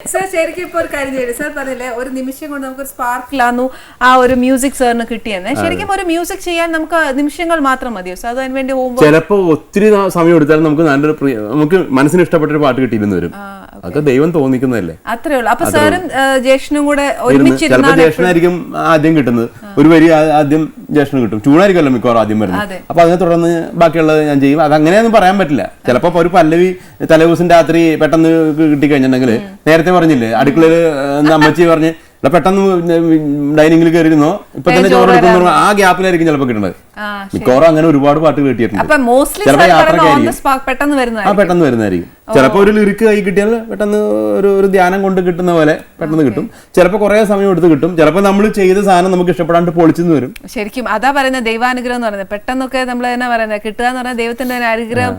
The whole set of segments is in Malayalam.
സർ ശരിക്കും ഇപ്പൊ ഒരു കാര്യം ചെയ്തു സർ പറഞ്ഞില്ലേ ഒരു നിമിഷം കൊണ്ട് നമുക്ക് സ്പാർക്കിലാന്നു ആ ഒരു മ്യൂസിക് സാറിന് കിട്ടിയെന്ന്. ശരിക്കും ഒരു മ്യൂസിക് ചെയ്യാൻ നമുക്ക് നിമിഷങ്ങൾ മാത്രം മതിയോ? സാർ അതിന് വേണ്ടി ചിലപ്പോ ഒത്തിരി സമയം എടുത്താലും നമുക്ക് നല്ലൊരു പ്രിയ- നമുക്ക് മനസ്സിന് ഇഷ്ടപ്പെട്ട ഒരു പാട്ട് കിട്ടിയിരുന്നു വരും. അതൊക്കെ ദൈവം തോന്നിക്കുന്നതല്ലേ? അത്രേ ഉള്ളൂ. അപ്പൊ സാറും ജ്യേഷ്ഠനും കൂടെ ചിലപ്പോ ഒരുമിച്ചിരുന്നാണ് ജ്യേഷ്ഠനായിരിക്കും ആദ്യം കിട്ടുന്നത്. ഒരു വരി ആദ്യം ജ്യേഷ്ഠന് കിട്ടും. ട്യൂണായിരിക്കുമല്ലോ മിക്കവാറും ആദ്യം വരുന്നത്. അതെ. അപ്പൊ അതിനെ തുടർന്ന് ബാക്കിയുള്ളത് ഞാൻ ചെയ്യും. അത് അങ്ങനെയൊന്നും പറയാൻ പറ്റില്ല. ചിലപ്പോ ഒരു പല്ലവി തലേദിവസം രാത്രി പെട്ടെന്ന് കിട്ടിക്കഴിഞ്ഞിട്ടുണ്ടെങ്കിൽ നേരത്തെ പറഞ്ഞില്ലേ? അടുക്കളയിൽ അമ്മച്ചി പറഞ്ഞ് "എടാ, പെട്ടെന്ന് ഡൈനിങ്ങിൽ കയറിയിരുന്നോ? ഇപ്പൊ തന്നെ ചോറ് എടുക്കുന്നു ആ ഗ്യാപ്പിലായിരിക്കും ചിലപ്പോൾ കിട്ടുന്നത്. മിക്കവാറും അങ്ങനെ ഒരുപാട് പാട്ട് കേട്ടിട്ടുണ്ട്. അപ്പൊ മോസ്റ്റ്ലി ചിലപ്പോ ഓൺ ദ യാത്രക്കായിരിക്കും ആ പെട്ടെന്ന് വരുന്നതായിരിക്കും. ചിലപ്പോൾ ഒരു ലിറിക്ക് കൈ കിട്ടിയാൽ പെട്ടെന്ന് ഒരു ഒരു ധ്യാനം കൊണ്ട് കിട്ടുന്ന പോലെ പെട്ടെന്ന് കിട്ടും. ചിലപ്പോൾ കുറേ സമയം എടുത്ത് കിട്ടും. ചിലപ്പോൾ നമ്മൾ ചെയ്ത സാധനം നമുക്ക് ഇഷ്ടപ്പെടാണ്ട് പൊളിച്ചെന്ന് വരും. ശരിക്കും അതാ പറയുന്നത് ദൈവാനുഗ്രഹം എന്ന് പറയുന്നത്. പെട്ടെന്നൊക്കെ നമ്മൾ തന്നെ പറയുന്നത് കിട്ടുക എന്ന് പറഞ്ഞാൽ ദൈവത്തിന്റെ ഒരു അനുഗ്രഹം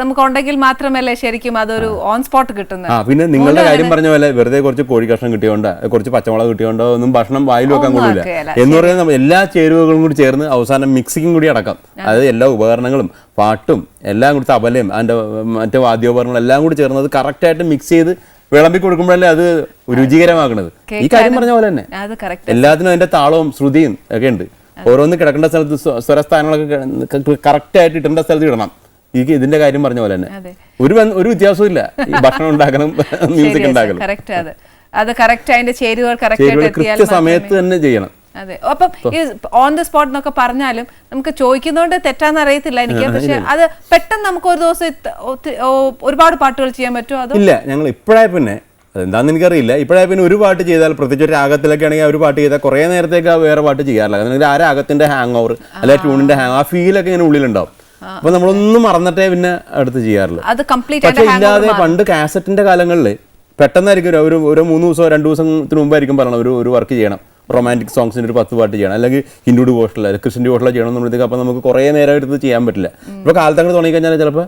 നമുക്ക് ഉണ്ടെങ്കിൽ മാത്രമല്ലേ ശരിക്കും അതൊരു ഓൺ സ്പോട്ട് കിട്ടുന്നത്. ആ പിന്നെ നിങ്ങളുടെ കാര്യം പറഞ്ഞ പോലെ വെറുതെ കുറച്ച് കോഴി കഷ്ണം കിട്ടിയോണ്ട് കുറച്ച് പച്ചമുളക് കിട്ടിയോണ്ടോ ഒന്നും ഭക്ഷണം വായിൽ വെക്കാൻ കൊള്ളില്ല എന്ന് പറയുന്നത് എല്ലാ ചേരുവകളും കൂടി ചേർന്ന് അവസാനം മിക്സിങ്ങും കൂടി അടക്കം. അതായത് എല്ലാ ഉപകരണങ്ങളും പാട്ടും എല്ലാം കൂടി തബലയും അതിന്റെ മറ്റേ വാദ്യോപകരണങ്ങളും എല്ലാം കൂടി ചേർന്നത് കറക്റ്റായിട്ട് മിക്സ് ചെയ്ത് വിളമ്പി കൊടുക്കുമ്പോഴല്ലേ അത് രുചികരമാകണത്. ഈ കാര്യം പറഞ്ഞ പോലെ തന്നെ. എല്ലാത്തിനും അതിന്റെ താളവും ശ്രുതിയും ഒക്കെ ഉണ്ട്. ഓരോന്ന് കിടക്കേണ്ട സ്ഥലത്ത് സ്വ- സ്വരസ്ഥാനങ്ങളൊക്കെ കറക്റ്റ് ആയിട്ട് ഇടേണ്ട സ്ഥലത്ത് ഇടണം. ഈ ഇതിന്റെ കാര്യം പറഞ്ഞ പോലെ തന്നെ. ഒരു ഒരു വ്യത്യാസവും ഇല്ല. ഈ ഭക്ഷണം ഉണ്ടാക്കണം മ്യൂസിക് ഉണ്ടാക്കണം. അത്. കറക്റ്റ് അതിന്റെ ചേരുവകൾ കറക്റ്റ് ചേരുവകൾ ആയിട്ട് എത്തിയാൽ കൃത്യസമയത്ത് തന്നെ ചെയ്യണം. അതെ. അപ്പം ഈ ഓൺ ദി സ്പോട്ട് എന്നൊക്കെ പറഞ്ഞാലും നമുക്ക് ചോദിക്കുന്നതുകൊണ്ട് തെറ്റാന്ന് അറിയത്തില്ല എനിക്ക് പക്ഷെ അത് പെട്ടെന്ന് നമുക്ക് ഒരു ദിവസം ഒരുപാട് പാട്ടുകൾ ചെയ്യാൻ പറ്റുമോ അതോ? ഇല്ല ഞങ്ങൾ ഇപ്പോഴായ പിന്നെ അതെന്താണെന്ന് എനിക്കറിയില്ല. ഇപ്പോഴായ പിന്നെ ഒരു പാട്ട് ചെയ്താൽ പ്രത്യേകിച്ച് ഒരു രാഗത്തിലൊക്കെ ആണെങ്കിൽ ഒരു പാട്ട് ചെയ്താൽ കുറേ നേരത്തേക്ക് വേറെ പാട്ട് ചെയ്യാറില്ല. അല്ലെങ്കിൽ ആ രാഗത്തിന്റെ ഹാങ് ഓവർ അല്ലെങ്കിൽ ട്യൂണിന്റെ ഹാങ് ആ ഫീലൊക്കെ ഇങ്ങനെ ഉള്ളിലുണ്ടാവും. അപ്പൊ നമ്മളൊന്നും മറന്നിട്ടേ പിന്നെ അടുത്ത് ചെയ്യാറില്ല പക്ഷെ ഇല്ലാതെ പണ്ട് കാസറ്റിന്റെ കാലങ്ങളിൽ പെട്ടെന്നായിരിക്കും ഒരു- ഒരു ഒരു മൂന്ന് ദിവസമോ രണ്ടു ദിവസത്തിന് മുമ്പായിരിക്കും പറയണം ഒരു ഒരു വർക്ക് ചെയ്യണം. റൊമാന്റിക് സോങ്സിന് ഒരു പത്ത് പാട്ട് ചെയ്യണം. അല്ലെങ്കിൽ ഹിന്ദു അല്ലെങ്കിൽ ക്രിസ്ത്യൻ ഡിവോഷണൽ ചെയ്യണം എന്നുള്ളതൊക്കെ അപ്പോൾ നമുക്ക് കുറേ നേരം എടുത്ത് ചെയ്യാൻ പറ്റില്ല. ഇപ്പോൾ കാലത്തങ്ങൾ തുടങ്ങിക്കഴിഞ്ഞാൽ ചിലപ്പോൾ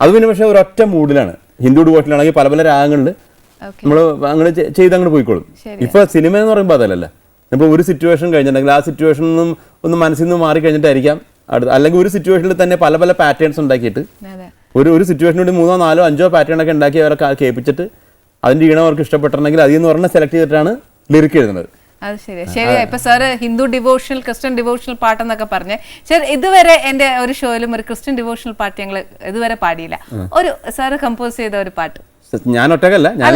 അത് പിന്നെ പക്ഷേ ഒരൊറ്റ മൂഡിലാണ്. ഹിന്ദു ഡിവോഷണലാണെങ്കിൽ പല പല രാഗങ്ങളിൽ. നമ്മൾ അങ്ങനെ ചെയ്ത് അങ്ങോട്ട് പോയിക്കോളും. ഇപ്പൊ സിനിമ എന്ന് പറയുമ്പോൾ അതല്ലല്ലോ. ഇപ്പോൾ ഒരു സിറ്റുവേഷൻ കഴിഞ്ഞിട്ടുണ്ടെങ്കിൽ ആ സിറ്റുവേഷൻ നിന്നും ഒന്ന് മനസ്സിൽ നിന്ന് മാറി കഴിഞ്ഞിട്ടായിരിക്കാം അടുത്ത അല്ലെങ്കിൽ ഒരു സിറ്റുവേഷനിൽ തന്നെ പല പല പാറ്റേൺസ് ഉണ്ടാക്കിയിട്ട് ഒരു ഒരു സിറ്റുവേഷനോട് മൂന്നോ നാലോ അഞ്ചോ പാറ്റേൺ ഒക്കെ ഉണ്ടാക്കി അവരെ കേൾപ്പിച്ചിട്ട് അതിന്റെ ഈണം അവർക്ക് ഇഷ്ടപ്പെട്ടിട്ടുണ്ടെങ്കിൽ അതിൽ നിന്ന് പറഞ്ഞാൽ സെലക്ട് ചെയ്തിട്ടാണ് ലിറിക്ക് എഴുതുന്നത്. അത് ശരി ശരിയാ ഇപ്പൊ sir Hindu devotional Christian devotional പാട്ടെന്നൊക്കെ പറഞ്ഞ്. സാർ ഇതുവരെ എന്റെ ഒരു ഷോയിലും ഒരു ക്രിസ്ത്യൻ ഡിവോഷണൽ പാട്ട് ഞങ്ങൾ ഇതുവരെ പാടിയില്ല. ഒരു സാറ് കമ്പോസ് ചെയ്ത ഒരു പാട്ട്. ഞാൻ ഒറ്റക്കല്ല ഞാൻ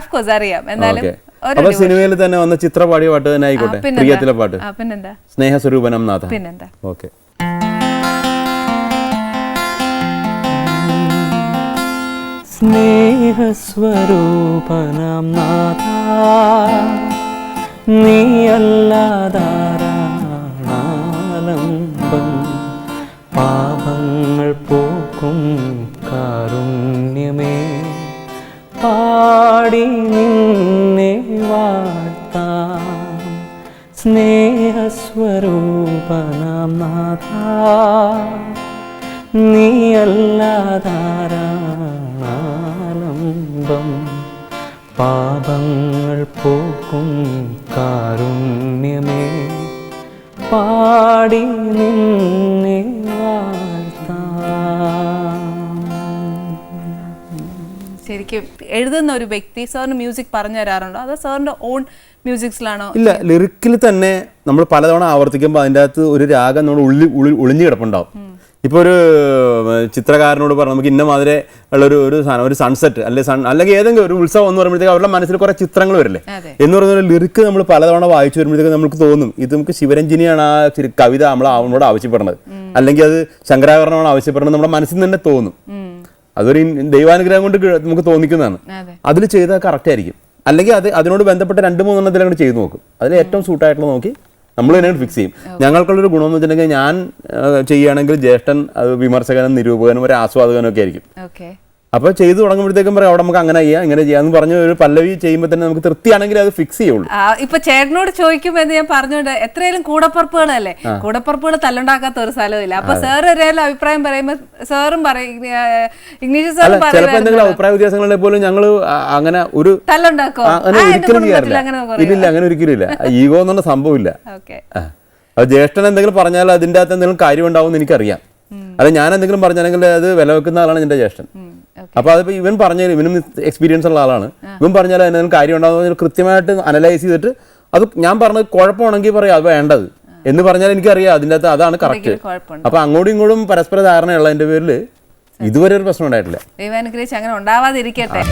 ഓഫ് കോഴ്സ് അറിയാം. എന്നാലും ഒരു അപ്പൊ സിനിമയിൽ തന്നെ വന്ന ചിത്ര പാടിയ പാട്ട് തന്നെ ആയിക്കോട്ടെ പ്രിയത്തിലെ പാട്ട്. പിന്നെന്താ? സ്നേഹസ്വരൂപനം നാഥ. പിന്നെന്താ? ഓക്കെ. സ്നേഹസ്വരൂപനം നാഥ. നീയല്ലാതാരാളംബം പാപങ്ങൾ പോക്കും കാരുണ്യമേ. പാടി നിന്നെ വാഴ്ത്താം. സ്നേഹസ്വരൂപനാം നാഥ. നീയല്ലാതാരാളംബം പാപങ്ങൾ പോക്കും കാരുണ്യമേ. പാടി നിന്നെ ശരിക്കും എഴുതുന്ന ഒരു വ്യക്തി സാറിന് മ്യൂസിക് പറഞ്ഞു തരാറുണ്ടോ? അതോ സാറിന്റെ ഓൺ മ്യൂസിക്സിലാണോ? ഇല്ല ലിറിക്കിൽ തന്നെ നമ്മൾ പലതവണ ആവർത്തിക്കുമ്പോൾ അതിന്റെ അകത്ത് ഒരു രാഗം നമ്മൾ ഉള്ളി ഉള്ളി ഒളിഞ്ഞു കിടപ്പുണ്ടാവും. ഇപ്പോൾ ഒരു ചിത്രകാരനോട് പറഞ്ഞു നമുക്ക് ഇന്ന മാതിരി ഉള്ള ഒരു ഒരു സാധനം ഒരു സൺസെറ്റ് അല്ലെങ്കിൽ സൺ അല്ലെങ്കിൽ ഏതെങ്കിലും ഒരു ഉത്സവം എന്ന് പറയുമ്പോഴത്തേക്ക് അവരുടെ മനസ്സിൽ കുറേ ചിത്രങ്ങൾ വരില്ലേ? എന്ന് പറയുന്ന ഒരു ലിറിക്ക് നമ്മൾ പലതവണ വായിച്ചു വരുമ്പോഴത്തേക്ക് നമുക്ക് തോന്നും ഇത് നമുക്ക് ശിവരഞ്ജിനിയാണ് ആ കവിത നമ്മൾ അവനോട് ആവശ്യപ്പെടുന്നത്. അല്ലെങ്കിൽ അത് ശങ്കരാഭരണമാണ് ആവശ്യപ്പെടുന്നത് നമ്മുടെ മനസ്സിൽ തന്നെ തോന്നും. അതൊരു ദൈവാനുഗ്രഹം കൊണ്ട് നമുക്ക് തോന്നിക്കുന്നതാണ്. അതെ. അതിൽ ചെയ്താൽ കറക്റ്റ് ആയിരിക്കും. അല്ലെങ്കിൽ അത് അതിനോട് ബന്ധപ്പെട്ട രണ്ട് മൂന്നെണ്ണത്തിൽ അങ്ങോട്ട് ചെയ്തു നോക്കും. അതിൽ ഏറ്റവും സൂട്ടായിട്ടുള്ള നോക്കി നമ്മൾ തന്നെ ഫിക്സ് ചെയ്യും. ഞങ്ങൾക്കുള്ളൊരു ഗുണം എന്ന് വെച്ചിട്ടുണ്ടെങ്കിൽ ഞാൻ ചെയ്യുകയാണെങ്കിൽ ജ്യേഷ്ഠൻ അത് വിമർശകനും നിരൂപകനും ഒരു ആസ്വാദകനും ഒക്കെ ആയിരിക്കും. ഓക്കെ അപ്പോൾ ചെയ്തു തുടങ്ങുമ്പോഴത്തേക്കും പറയാം അവിടെ നമുക്ക് അങ്ങനെ ചെയ്യാം ഇങ്ങനെ ചെയ്യാം എന്ന് പറഞ്ഞ ഒരു പല്ലവി ചെയ്യുമ്പോൾ തന്നെ നമുക്ക് തൃപ്തിയാണെങ്കിൽ അത് ഫിക്സ് ചെയ്യുള്ളൂ. ഇപ്പൊ ചേട്ടനോട് ചോദിക്കുമെന്ന് ഞാൻ പറഞ്ഞോണ്ട് എത്രയും കൂടപ്പറപ്പുകളല്ലേ? കൂടപ്പറപ്പുകൾ തല്ലുണ്ടാക്കാത്ത ഒരു സ്ഥലമില്ല. അപ്പൊ സാർ ഒരേലും അഭിപ്രായം പറയുമ്പോൾ സാറും പറയും ഇംഗ്ലീഷ് സാറും ചിലപ്പോൾ എന്തെങ്കിലും അഭിപ്രായ വ്യത്യാസങ്ങളെ പോലും ഞങ്ങൾ അങ്ങനെ ഒരു തല്ലുണ്ടാക്കോ? അങ്ങനെ ഒരിക്കലും ചെയ്യാറില്ല. അങ്ങനെ അങ്ങനെ ഒരിക്കലും ഇല്ല. ഈഗോ എന്നുള്ള സംഭവമില്ല. അത് ജ്യേഷ്ഠൻ എന്തെങ്കിലും പറഞ്ഞാൽ അതിന്റെ അകത്ത് എന്തെങ്കിലും കാര്യം ഉണ്ടാവും എന്ന് എനിക്കറിയാം അത് ഞാൻ എന്തെങ്കിലും പറഞ്ഞാണെങ്കിൽ അത് വില വെക്കുന്ന ആളാണ് എന്റെ ജ്യേഷ്ഠൻ. അപ്പൊ അതിപ്പോ ഇവൻ പറഞ്ഞാൽ ഇവനും എക്സ്പീരിയൻസ് ഉള്ള ആളാണ്. ഇവൻ പറഞ്ഞാൽ അതിന് കാര്യം ഉണ്ടാകുന്ന കൃത്യമായിട്ട് അനലൈസ് ചെയ്തിട്ട് അത് ഞാൻ പറഞ്ഞത് കുഴപ്പമാണെങ്കിൽ പറയാം അത് വേണ്ടത്. എന്ന് പറഞ്ഞാൽ എനിക്കറിയാം അതിന്റെ അകത്ത് അതാണ് കറക്റ്റ് അപ്പൊ അങ്ങോട്ടും ഇങ്ങോട്ടും പരസ്പര ധാരണയുള്ള എന്റെ പേരിൽ ഇതുവരെ ഒരു പ്രശ്നം ഉണ്ടായിട്ടില്ല. ദൈവാനുഗ്രഹിച്ച് അങ്ങനെ ഉണ്ടാവാതിരിക്കട്ടെ.